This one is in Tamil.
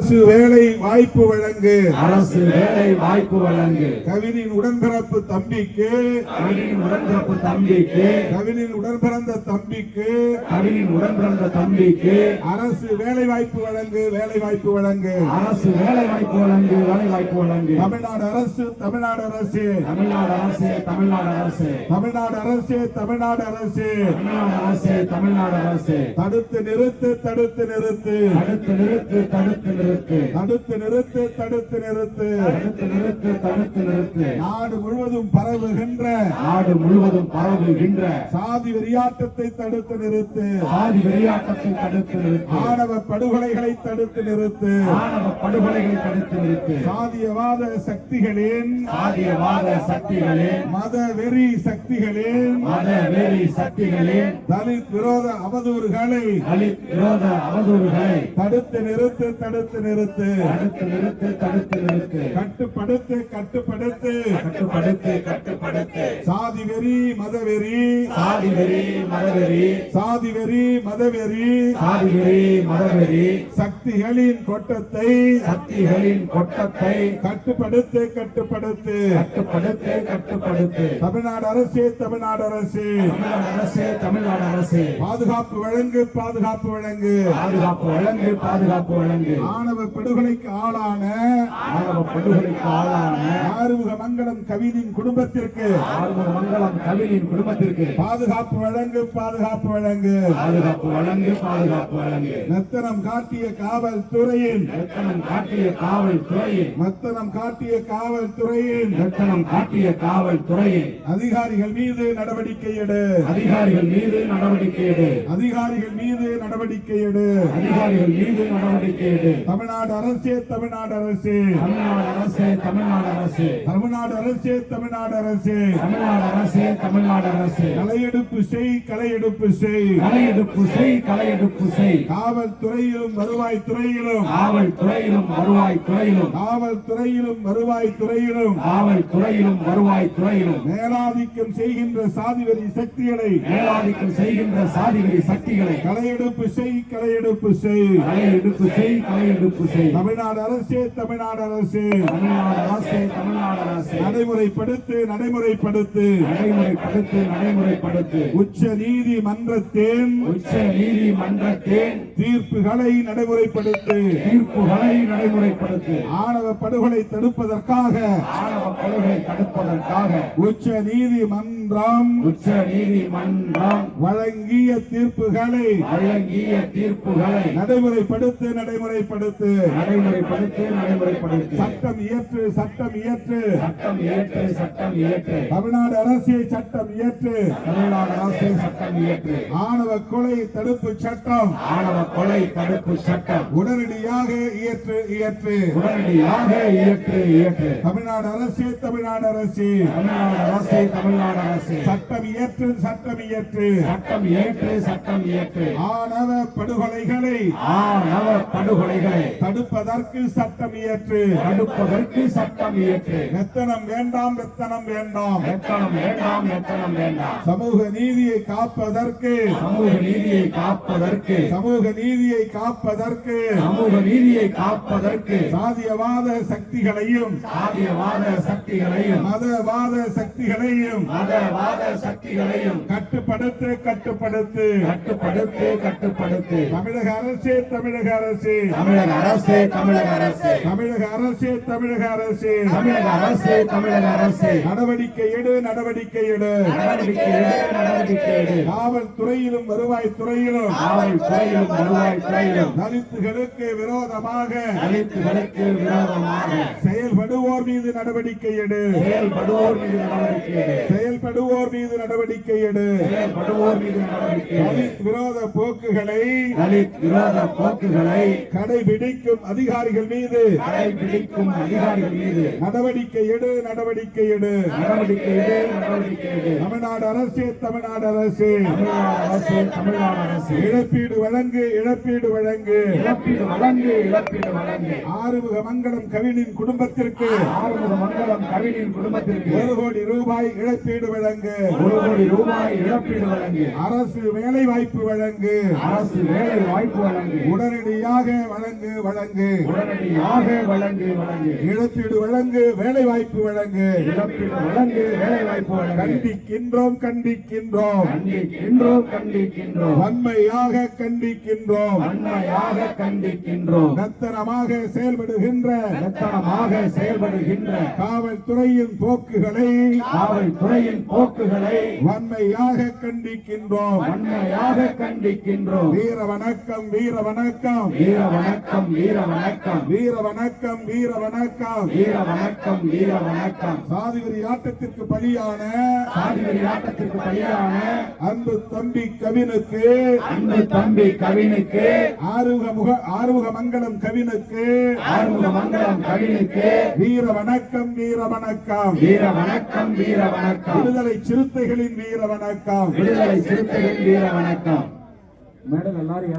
அரசு வேலை வாய்ப்பு வழங்கு. அரசு வேலை வாய்ப்பு வழங்கு. கவினின் உடன்பிறப்பு தம்பிக்கு. கவினின் உடன்பிறப்பு தம்பிக்கு. கவினின் உடன்பிறந்த தம்பிக்கு. கவினின் உடன்பிறந்த தம்பிக்கு. அரசு வேலை வாய்ப்பு வழங்கு வேலை வாய்ப்பு வழங்கு. அரசு வேலை வாய்ப்பு வழங்கு வேலை வாய்ப்பு வழங்கு. தமிழ்நாடு அரசு தமிழ்நாடு அரசு. தமிழ்நாடு அரசு தமிழ்நாடு அரசு. தமிழ்நாடு அரசு தமிழ்நாடு அரசு. தமிழ்நாடு அரசு தமிழ்நாடு அரசு. தடுத்து நிறுத்து தடுத்து நிறுத்து. தடுத்து நிறுத்து தடுத்து நிறுத்து. தடுத்து நிறுத்து தடுத்து நிறுத்து. தடுத்து நிறுத்து தடுத்து நிறுத்து. நாடு முழுவதும் பரவுகின்ற. நாடு முழுவதும் பரவுகின்ற. சாதி வெறியாட்டத்தை தடுத்து நிறுத்து. சாதி வெறியாட்டத்தை தடுத்து நிறுத்து. ஆணவ படுகொலைகளை தடுத்து நிறுத்து. ஆணவ படுகொலைகளை தடுத்து நிறுத்து. சாதியவாத சக்திகளின். சாதியவாத சக்திகளின். மத வெறி சக்திகளின். மத வேலி சக்திகளின். தலித் விரோத அவதூறுகளை. தலித் விரோத அவதூறுகளை. தடுத்து நிறுத்து தடுத்து நிறுத்து. தடுத்து நிறுத்து தடுத்து நிறுத்து. கட்டுப்படுத்து கட்டுப்படுத்து. கட்டுப்படுத்து கட்டுப்படுத்து. சாதி வெறி மத வெறி. சாதி வெறி மதவெறி சாதி வெறி மத வெறி. சாதி வெறி மதவெறி சக்திகளின் கொட்டத்தை. சக்திகளின் கொட்டத்தை. கட்டுப்படுத்து கட்டுப்படுத்து. கட்டுப்படுத்து கட்டுப்படுத்து. தமிழ்நாடு அரசு தமிழ்நாடு அரசு. அரசு தமிழ்நாடு அரசு. பாதுகாப்பு வழங்கு பாதுகாப்பு வழங்கு. பாதுகாப்பு வழங்கு பாதுகாப்பு வழங்கு. ஆணவ படுகொலைக்கு ஆளான ஆணவ படுகொலைக்கு ஆளான ஆறுமுக மங்கலம் கவினின் குடும்பத்திற்கு. ஆறுமுக மங்கலம் கவினின் குடும்பத்திற்கு. பாதுகாப்பு வழங்கு பாதுகாப்பு வழங்கு. பாதுகாப்பு வழங்கு பாதுகாப்பு வழங்கு. மெத்தனம் காட்டிய காவல்துறையின். வெத்தனம் காட்டிய காவல்துறையின். மெத்தனம் காட்டிய காவல்துறையின். வெத்தனம் காட்டிய காவல்துறையின். அதிகாரிகள் மீது நடவடிக்கை எடு. அதிகாரிகள் மீது நடவடிக்கை எடு. அதிகாரிகள் மீது நடவடிக்கை எடு. அதிகாரிகள் மீது நடவடிக்கை எடு. தமிழ்நாடு அரசு தமிழ்நாடு அரசு. தமிழ்நாடு அரசு தமிழ்நாடு அரசு. தமிழ்நாடு அரசு தமிழ்நாடு அரசு. தமிழ்நாடு அரசு தமிழ்நாடு அரசு. களையெடுப்பு செய் களையெடுப்பு செய். கலையெடுப்பு செய் கலையெடுப்பு செய். காவல்துறையிலும் வருவாய்த்துறையிலும். காவல்துறையிலும் வருவாய்த்துறையிலும். காவல்துறையிலும் வருவாய்த்துறையிலும். காவல்துறையிலும் வருவாய்த்துறையிலும். மேலாதிக்கம் செய்கின்ற சாதிவெறி சக்திகளை. மேலாதிக்கம் செய்கின்ற சாதிவெறி சக்திகளை. களையெடுப்பு செய் களையெடுப்பு செய். கலையெடுப்பு செய் கலையெடுப்பு செய் தமிழ்நாடு அரசு தமிழ்நாடு அரசு. தமிழ்நாடு அரசு தமிழ்நாடு அரசு. நடைமுறைப்படுத்து நடைமுறைப்படுத்து. நடைமுறைப்படுத்து நடைமுறைப்படுத்து. உச்ச நீதிமன்றத்தின் உச்ச நீதிமன்றத்தின் தீர்ப்புகளை நடைமுறைப்படுத்து. தீர்ப்புகளை நடைமுறைப்படுத்து. ஆணவ படுகொலை தடுப்பதற்காக. ஆணவ கொலைகளை தடுப்பதற்காக. உச்ச நீதிமன்றம் உச்ச நீதிமன்றம் வழங்கிய தீர்ப்புகளை வழங்கிய தீர்ப்புகளை நடைமுறைப்படுத்து நடைமுறைப்படுத்து. நடைமுறைப்படுத்து நடைமுறைப்படுத்து. சட்டம் இயற்று சட்டம் இயற்று. சட்டம் இயற்று சட்டம் இயற்று. தமிழ்நாடு அரசு சட்டம் இயற்று. தமிழ்நாடு அரசு சட்டம் இயற்று. ஆணவ கொலை தடுப்பு சட்டம். ஆணவ கொலை தடுப்பு சட்டம். உடனடியாக இயற்று இயற்று. உடனடியாக இயற்று இயற்று. தமிழ்நாடு அரசு தமிழ்நாடு அரசு. தமிழ்நாடு அரசு தமிழ்நாடு அரசு. சட்டம் இயற்று சட்டம் இயற்று. சட்டம் இயற்று சட்டம் இயற்று. ஆணவ படுகொலைகளை. ஆணவ படுகொலைகளை. தடுப்பதற்கு சட்டம் இயற்று. தடுப்பதற்கு சட்டம் இயற்று. வெத்தனம் வேண்டாம் வெத்தனம் வேண்டாம். எத்தனம் வேண்டாம் எத்தனம் வேண்டாம். சமூக நீதியை காப்பதற்கு. சமூக நீதியை காப்பதற்கு. சமூக நீதியை காப்பதற்கு. சமூக நீதியை காப்பதற்கு. சாதியவாத சக்திகளையும். சாதியவாத சக்திகளையும். மதவாத சக்திகளையும். மதவாத சக்திகளையும். கட்டுப்படுத்து கட்டுப்படுத்து. கட்டுப்படுத்து கட்டுப்படுத்து. தமிழக அரசு தமிழக அரசு. தமிழக அரசு தமிழக அரசு. தமிழக அரசு தமிழக அரசு. தமிழக அரசு தமிழக அரசு. நடவடிக்கை எடு நடவடிக்கை எடு. நடவடிக்கை எடு நடவடிக்கை எடு. காவல்துறையிலும் வருவாய்த்துறையிலும். காவல்துறையிலும் வருவாய்த்துறையிலும். தலித்துகளுக்கு விரோதமாக. தலித்துகளுக்கு விரோதமாக. செயல்படுவோர் மீது நடவடிக்கை எடு. செயல்படுவோர் மீது நடவடிக்கை எடு. செயல்படுவோர் மீது நடவடிக்கை எடு. செயல்படுவோர் மீது நடவடிக்கை தலித் விரோத போக்குகளை தலித் விரோத போக்குகளை கடைபிடிக்கும் அதிகாரிகள் மீது கடைபிடிக்கும் அதிகாரிகள் மீது நடவடிக்கை எடு நடவடிக்கை எடு. நடவடிக்கை எடு நடவடிக்கை எடு. தமிழ்நாடு அரசு தமிழ்நாடு அரசு. தமிழ்நாடு அரசு தமிழ்நாடு அரசு. இழப்பீடு வழங்கு இழப்பீடு வழங்கு. இழப்பீடு வழங்கு இழப்பீடு வழங்கு. ஆறுமுக மங்கலம் கவினின் குடும்பத்திற்கு ஆறுமுக மண்டலம் கவினின் குடும்பத்திற்கு ஒரு கோடி ரூபாய் இழப்பீடு வழங்கு. ஒரு கோடி ரூபாய் இழப்பீடு வழங்கு. அரசு வேலை வாய்ப்பு வழங்கு. அரசு வேலை வாய்ப்பு வழங்கு. உடனடியாக வழங்கு வழங்கு. உடனடியாக வழங்கு வழங்கு. இழப்பீடு வழங்கு வேலை வாய்ப்பு வழங்கு. இழப்பீடு வழங்கு வேலை வாய்ப்பு வழங்கு. கண்டிக்கின்றோம் கண்டிக்கின்றோம். கண்டிக்கின்றோம் கண்டிக்கின்றோம். வன்மையாக கண்டிக்கின்றோம். வன்மையாக கண்டிக்கின்றோம். நத்தனமாக செயல்படுகின்ற ரத்தனமாக செயல்படுகின்ற காவல்துறையின் போக்குகளை காவல்துறையின் போக்குகளை வன்மையாக கண்டிக்கின்றோம். வன்மையாக கண்டிக்கின்றோம். வீர வணக்கம் வீர வணக்கம். வீர வணக்கம் வீர வணக்கம். வீர வணக்கம் வீர வணக்கம். வீர வணக்கம் வீர வணக்கம். சாதிவரி ஆட்டத்திற்கு பலியான சாதிவரி ஆட்டத்திற்கு பலியான அன்பு தம்பி கவினுக்கு அன்பு தம்பி கவினுக்கு ஆறுமுக முக ஆறுமுக மங்கலம் கவினுக்கு ஆறுமுக மங்கலம் கவினுக்கு வீர வணக்கம் வீர வணக்கம் வீர வணக்கம் வீர வணக்கம் விடுதலை சிறுத்தைகளின் வீர வணக்கம் விடுதலை சிறுத்தைகள் வீர வணக்கம் மேடம் எல்லாரும்